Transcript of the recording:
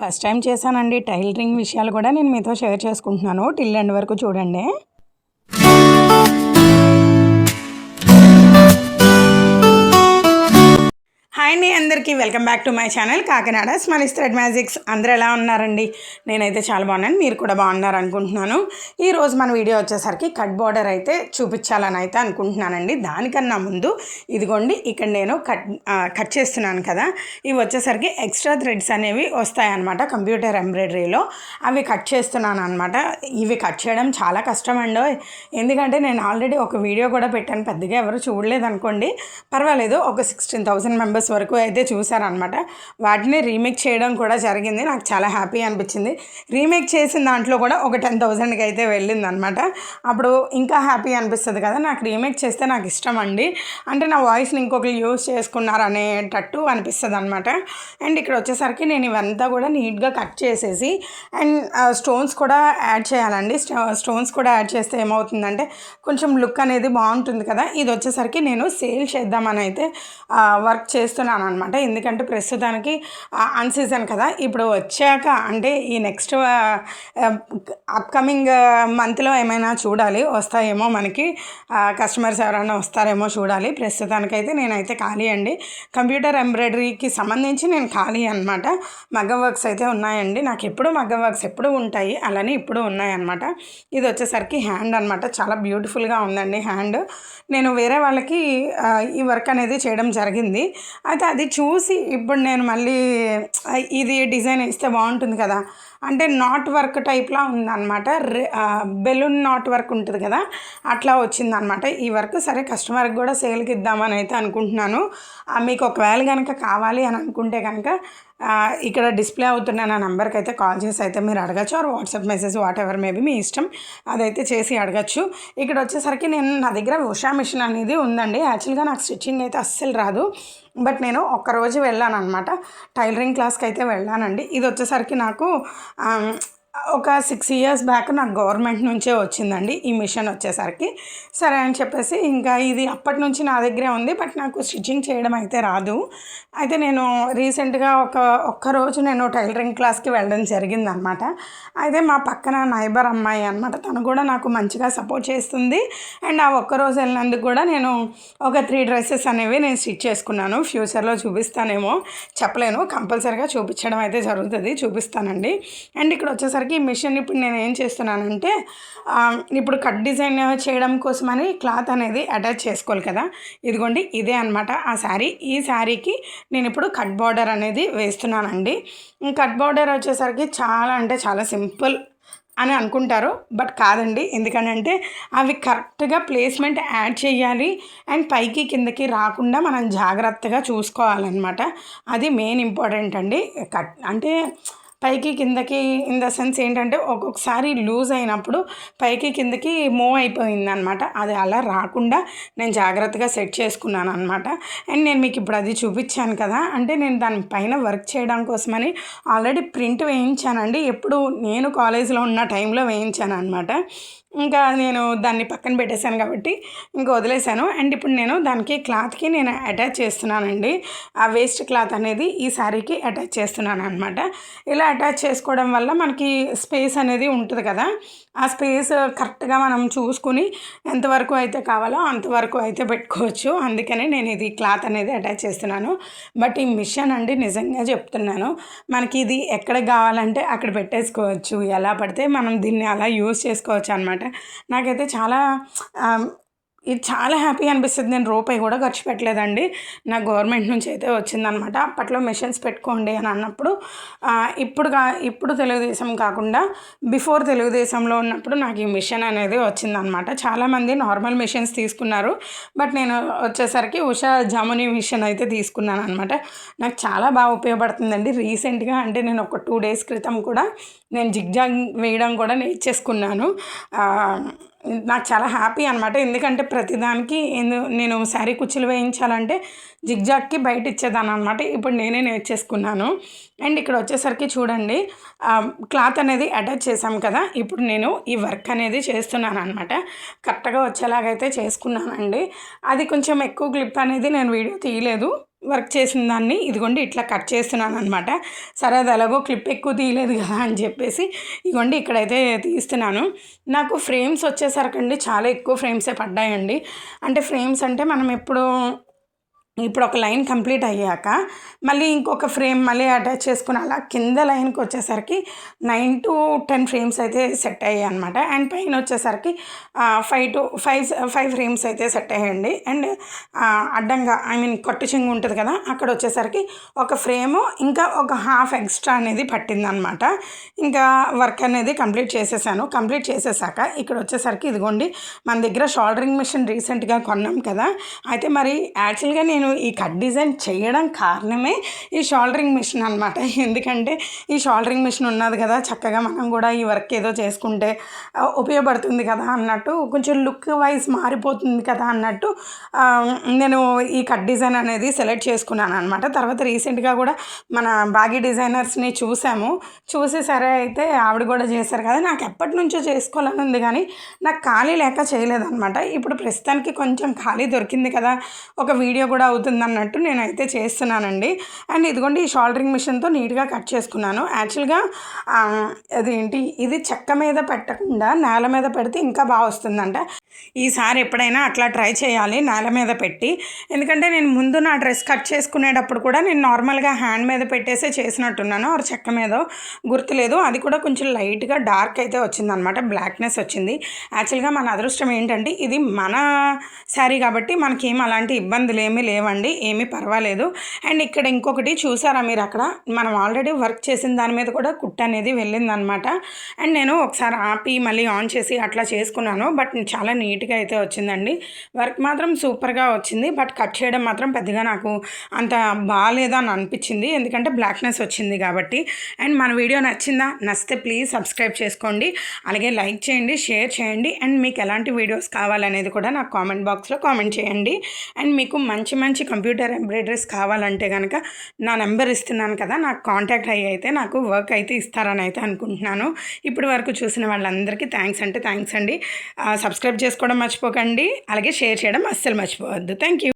First time చేశానండి tailoring విషయాలు కూడా నేను మీతో షేర్ చేసుకుంటున్నాను. టిల్ ఎండ్ వరకు చూడండి. హాయ్ అండి అందరికీ. Welcome back to my channel Kakinada smiles thread magics. అందరూ ఎలా ఉన్నారండి? నేనైతే చాలా బాగున్నాను. మీరు కూడా బాగున్నారు అనుకుంటున్నాను. ఈరోజు మన వీడియో వచ్చేసరికి కట్ బార్డర్ అయితే చూపించాలని అయితే అనుకుంటున్నానండి. దానికన్నా ముందు ఇదిగోండి ఇక్కడ నేను కట్ కట్ చేస్తున్నాను కదా. ఇవి వచ్చేసరికి ఎక్స్ట్రా థ్రెడ్స్ అనేవి వస్తాయన్నమాట కంప్యూటర్ ఎంబ్రాయిడరీలో. అవి కట్ చేస్తున్నాను అనమాట ఇవి కట్ చేయడం చాలా కష్టం అండి ఎందుకంటే నేను ఆల్రెడీ ఒక వీడియో కూడా పెట్టాను. పెద్దగా ఎవరు చూడలేదు అనుకోండి. పర్వాలేదు ఒక సిక్స్టీన్ థౌసండ్ మెంబర్స్ వరకు అయితే చూశారనమాట వాటిని రీమేక్ చేయడం కూడా జరిగింది. నాకు చాలా హ్యాపీ అనిపించింది. రీమేక్ చేసిన దాంట్లో కూడా ఒక టెన్ థౌజండ్కి అయితే వెళ్ళింది అనమాట అప్పుడు ఇంకా హ్యాపీ అనిపిస్తుంది కదా! నాకు రీమేక్ చేస్తే నాకు ఇష్టం అండి. అంటే నా వాయిస్ని ఇంకొకరు యూజ్ చేసుకున్నారు అనేటట్టు అనిపిస్తుంది అనమాట అండ్ ఇక్కడ వచ్చేసరికి నేను ఇవంతా కూడా నీట్గా కట్ చేసేసి అండ్ స్టోన్స్ కూడా యాడ్ చేయాలండి. స్టోన్స్ కూడా యాడ్ చేస్తే ఏమవుతుందంటే కొంచెం లుక్ అనేది బాగుంటుంది కదా! ఇది వచ్చేసరికి నేను సేల్ చేద్దామని అయితే వర్క్ చేస్తున్నాను అనమాట ఎందుకంటే ప్రస్తుతానికి అన్ సీజన్ కదా. ఇప్పుడు వచ్చాక అంటే ఈ నెక్స్ట్ అప్కమింగ్ మంత్లో ఏమైనా చూడాలి వస్తాయేమో మనకి. కస్టమర్స్ ఎవరైనా వస్తారేమో చూడాలి. ప్రస్తుతానికైతే నేనైతే ఖాళీ అండి. కంప్యూటర్ ఎంబ్రాయిడరీకి సంబంధించి నేను ఖాళీ అనమాట మగ్గ వర్క్స్ అయితే ఉన్నాయండి. నాకు ఎప్పుడు మగ్గ వర్క్స్ ఎప్పుడు ఉంటాయి అలానే ఇప్పుడు ఉన్నాయన్నమాట. ఇది వచ్చేసరికి హ్యాండ్ అనమాట చాలా బ్యూటిఫుల్గా ఉందండి హ్యాండ్. నేను వేరే వాళ్ళకి ఈ వర్క్ అనేది చేయడం జరిగింది. అయితే అది చూసి ఇప్పుడు నేను మళ్ళీ ఇది డిజైన్ ఇస్తే బాగుంటుంది కదా. అంటే నాట్ వర్క్ టైప్లా ఉందన్నమాట. బెలూన్ నాట్ వర్క్ ఉంటుంది కదా. అట్లా వచ్చిందనమాట ఈ వర్క్ సరే కస్టమర్కి కూడా సేల్కి ఇద్దామని అయితే అనుకుంటున్నాను. మీకు ఒకవేళ కనుక కావాలి అని అనుకుంటే కనుక ఇక్కడ డిస్ప్లే అవుతున్న నా నెంబర్కి అయితే కాల్ చేసి అయితే మీరు అడగచ్చు. Or WhatsApp message whatever maybe మీ ఇష్టం. అదైతే చేసి అడగచ్చు. ఇక్కడ వచ్చేసరికి నేను నా దగ్గర ఉషా మిషన్ అనేది ఉందండి. యాక్చువల్గా నాకు స్టిచ్చింగ్ అయితే అస్సలు రాదు. బట్ నేను ఒక్కరోజు వెళ్ళాను అనమాట టైలరింగ్ క్లాస్కి అయితే వెళ్ళానండి. ఇది వచ్చేసరికి నాకు ఒక సిక్స్ ఇయర్స్ బ్యాక్ నాకు గవర్నమెంట్ నుంచే వచ్చిందండి. ఈ మిషన్ వచ్చేసరికి. సరే అని చెప్పేసి ఇంకా ఇది అప్పటి నుంచి నా దగ్గరే ఉంది. బట్ నాకు స్టిచ్చింగ్ చేయడం అయితే రాదు. అయితే నేను రీసెంట్గా ఒక ఒక్క రోజు నేను టైలరింగ్ క్లాస్కి వెళ్ళడం జరిగిందనమాట అయితే మా పక్కన నైబర్ అమ్మాయి అనమాట తను కూడా నాకు మంచిగా సపోర్ట్ చేస్తుంది. అండ్ ఆ ఒక్క రోజు వెళ్ళినందుకు కూడా నేను ఒక త్రీ డ్రెస్సెస్ అనేవి నేను స్టిచ్ చేసుకున్నాను. ఫ్యూచర్లో చూపిస్తానేమో. చెప్పలేను. కంపల్సరీగా చూపించడం అయితే జరుగుతుంది. చూపిస్తానండి. అండ్ ఇక్కడ వచ్చేసరికి ఈ మిషన్ ఇప్పుడు నేను ఏం చేస్తున్నానంటే ఇప్పుడు కట్ డిజైన్ చేయడం కోసమని క్లాత్ అనేది అటాచ్ చేసుకోవాలి కదా. ఇదిగోండి ఇదే అనమాట ఆ శారీ ఈ శారీకి నేను ఇప్పుడు కట్ బార్డర్ అనేది వేస్తున్నానండి. కట్ బార్డర్ వచ్చేసరికి చాలా అంటే చాలా సింపుల్ అని అనుకుంటారు బట్ కాదండి. ఎందుకనంటే అవి కరెక్ట్గా ప్లేస్మెంట్ యాడ్ చేయాలి అండ్ పైకి కిందకి రాకుండా మనం జాగ్రత్తగా చూసుకోవాలన్నమాట. అది మెయిన్ ఇంపార్టెంట్ అండి. కట్ అంటే పైకి కిందకి ఇన్ ద సెన్స్ ఏంటంటే ఒక్కొక్కసారి లూజ్ అయినప్పుడు పైకి కిందకి మూవ్ అయిపోయింది అనమాట అది అలా రాకుండా నేను జాగ్రత్తగా సెట్ చేసుకున్నాను అనమాట అండ్ నేను మీకు ఇప్పుడు అది చూపించాను కదా అంటే నేను దాని పైన వర్క్ చేయడం కోసమని ఆల్రెడీ ప్రింట్ వేయించానండి. ఎప్పుడు నేను కాలేజీలో ఉన్న టైంలో వేయించాను అనమాట ఇంకా నేను దాన్ని పక్కన పెట్టేశాను కాబట్టి ఇంకా వదిలేశాను. అండ్ ఇప్పుడు నేను దానికి క్లాత్కి నేను అటాచ్ చేస్తున్నానండి. ఆ వేస్ట్ క్లాత్ అనేది ఈ శారీకి అటాచ్ చేస్తున్నాను అనమాట ఇలా అటాచ్ చేసుకోవడం వల్ల మనకి స్పేస్ అనేది ఉంటుంది కదా. ఆ స్పేస్ కరెక్ట్గా మనం చూసుకుని ఎంతవరకు అయితే కావాలో అంతవరకు అయితే పెట్టుకోవచ్చు. అందుకనే నేను ఇది క్లాత్ అనేది అటాచ్ చేస్తున్నాను. బట్ ఈ మిషన్ అండి నిజంగా చెప్తున్నాను. మనకి ఇది ఎక్కడ కావాలంటే అక్కడ పెట్టేసుకోవచ్చు. ఎలా పడితే మనం దీన్ని అలా యూస్ చేసుకోవచ్చు అనమాట అనమాట నాకైతే చాలా ఇది చాలా హ్యాపీ అనిపిస్తుంది. నేను రూపాయి కూడా ఖర్చు పెట్టలేదండి. నాకు గవర్నమెంట్ నుంచి అయితే వచ్చిందనమాట. అప్పట్లో మిషన్స్ పెట్టుకోండి అని అన్నప్పుడు ఇప్పుడు కా ఇప్పుడు తెలుగుదేశం కాకుండా బిఫోర్ తెలుగుదేశంలో ఉన్నప్పుడు నాకు ఈ మిషన్ అనేది వచ్చిందనమాట. చాలామంది నార్మల్ మిషన్స్ తీసుకున్నారు. బట్ నేను వచ్చేసరికి ఉషా జముని మిషన్ అయితే తీసుకున్నాను అనమాట. నాకు చాలా బాగా ఉపయోగపడుతుందండి. రీసెంట్గా అంటే నేను ఒక టూ డేస్ క్రితం కూడా నేను జిగ్జాగ్ వేయడం కూడా నేర్చేసుకున్నాను. నాకు చాలా హ్యాపీ అనమాట ఎందుకంటే ప్రతిదానికి ఎందు నేను శారీ కుచ్చులు వేయించాలంటే జిగ్జాగ్కి బయట ఇచ్చేదాన్ని అనమాట ఇప్పుడు నేనే నేర్చేసుకున్నాను. అండ్ ఇక్కడ వచ్చేసరికి చూడండి క్లాత్ అనేది అటాచ్ చేశాం కదా. ఇప్పుడు నేను ఈ వర్క్ అనేది చేస్తున్నాను అనమాట కరెక్ట్గా వచ్చేలాగైతే చేసుకున్నానండి. అది కొంచెం ఎక్కువ క్లిప్ అనేది నేను వీడియో తీయలేదు. వర్క్ చేసిన దాన్ని ఇదిగోండి ఇట్లా కట్ చేస్తున్నాను అనమాట సరే అది ఎలాగో క్లిప్ ఎక్కువ తీయలేదు కదా అని చెప్పేసి ఇదిగోండి ఇక్కడైతే తీస్తున్నాను. నాకు ఫ్రేమ్స్ వచ్చేసరికండి చాలా ఎక్కువ ఫ్రేమ్సే పడ్డాయండి. అంటే ఫ్రేమ్స్ అంటే మనం ఎప్పుడు ఇప్పుడు ఒక లైన్ కంప్లీట్ అయ్యాక మళ్ళీ ఇంకొక ఫ్రేమ్ మళ్ళీ అటాచ్ చేసుకుని అలా కింద లైన్కి వచ్చేసరికి నైన్ టు టెన్ ఫ్రేమ్స్ అయితే సెట్ అయ్యాయి అనమాట అండ్ పైన వచ్చేసరికి five to five five frames అయితే సెట్ అయ్యండి అండ్ అడ్డంగా ఐ మీన్ కొట్టు చెంగు ఉంటుంది కదా అక్కడ వచ్చేసరికి ఒక ఫ్రేము ఇంకా ఒక హాఫ్ ఎక్స్ట్రా అనేది పట్టిందనమాట ఇంకా వర్క్ అనేది కంప్లీట్ చేసేసాను. కంప్లీట్ చేసేసాక ఇక్కడ వచ్చేసరికి ఇదిగోండి మన దగ్గర షోల్డరింగ్ మిషన్ రీసెంట్గా కొన్నాం కదా అయితే మరి యాక్చువల్గా నేను ఈ కట్ డిజైన్ చేయడం కారణమే ఈ షోల్డరింగ్ మిషన్ అనమాట ఎందుకంటే ఈ షోల్డరింగ్ మిషన్ ఉన్నది కదా చక్కగా మనం కూడా ఈ వర్క్ ఏదో చేసుకుంటే ఉపయోగపడుతుంది కదా అన్నట్టు కొంచెం లుక్ వైజ్ మారిపోతుంది కదా అన్నట్టు నేను ఈ కట్ డిజైన్ అనేది సెలెక్ట్ చేసుకున్నాను అనమాట తర్వాత రీసెంట్గా కూడా మన బాగీ డిజైనర్స్ని చూసాము. చూసి సరే అయితే ఆవిడ కూడా చేశారు కదా నాకు ఎప్పటి నుంచో చేసుకోవాలని ఉంది కానీ నాకు ఖాళీ లేక చేయలేదన్నమాట. ఇప్పుడు ప్రస్తుతానికి కొంచెం ఖాళీ దొరికింది కదా ఒక వీడియో కూడా అవుతుంది అన్నట్టు నేనైతే చేస్తున్నానండి. అండ్ ఇదిగోండి ఈ షోల్డరింగ్ మిషన్తో నీట్గా కట్ చేసుకున్నాను. యాక్చువల్గా అదేంటి ఇది చెక్క మీద పెట్టకుండా నేల మీద పెడితే ఇంకా బాగా వస్తుందంట. ఈసారి ఎప్పుడైనా అట్లా ట్రై చేయాలి నేల మీద పెట్టి. ఎందుకంటే నేను ముందు నా డ్రెస్ కట్ చేసుకునేటప్పుడు కూడా నేను నార్మల్గా హ్యాండ్ మీద పెట్టేసే చేసినట్టున్నాను. ఆరు చెక్క మీద గుర్తులేదు అది కూడా కొంచెం లైట్గా డార్క్ అయితే వచ్చిందనమాట. బ్లాక్నెస్ వచ్చింది. యాక్చువల్గా మన అదృష్టం ఏంటంటే ఇది మన శారీ కాబట్టి మనకేం అలాంటి ఇబ్బందులు ఏమీ లేవండి. ఏమీ పర్వాలేదు. అండ్ ఇక్కడ ఇంకొకటి చూసారా మీరు అక్కడ? మనం ఆల్రెడీ వర్క్ చేసిన దాని మీద కూడా కుట్ట అనేది వెళ్ళిందనమాట. అండ్ నేను ఒకసారి ఆపి మళ్ళీ ఆన్ చేసి అట్లా చేసుకున్నాను. బట్ చాలా నీట్గా అయితే వచ్చిందండి. వర్క్ మాత్రం సూపర్గా వచ్చింది. బట్ కట్ చేయడం మాత్రం పెద్దగా నాకు అంత బాగాలేదని అనిపించింది. ఎందుకంటే బ్లాక్నెస్ వచ్చింది కాబట్టి. అండ్ మన వీడియో నచ్చిందా? నచ్చితే ప్లీజ్ సబ్స్క్రైబ్ చేసుకోండి. అలాగే లైక్ చేయండి షేర్ చేయండి. అండ్ మీకు ఎలాంటి వీడియోస్ కావాలనేది కూడా నాకు కామెంట్ బాక్స్లో కామెంట్ చేయండి. అండ్ మీకు మంచి మంచి కంప్యూటర్ ఎంబ్రాయిడరీస్ కావాలంటే కనుక నా నెంబర్ ఇస్తున్నాను కదా నాకు కాంటాక్ట్ అయ్యి అయితే నాకు వర్క్ అయితే ఇస్తారని అయితే అనుకుంటున్నాను. ఇప్పటి వరకు చూసిన వాళ్ళందరికీ థ్యాంక్స్ అంటే థ్యాంక్స్ అండి. సబ్స్క్రైబ్ చేసుకో చేసుకోవడం మర్చిపోకండి. అలాగే షేర్ చేయడం అస్సలు మర్చిపోవద్దు. Thank you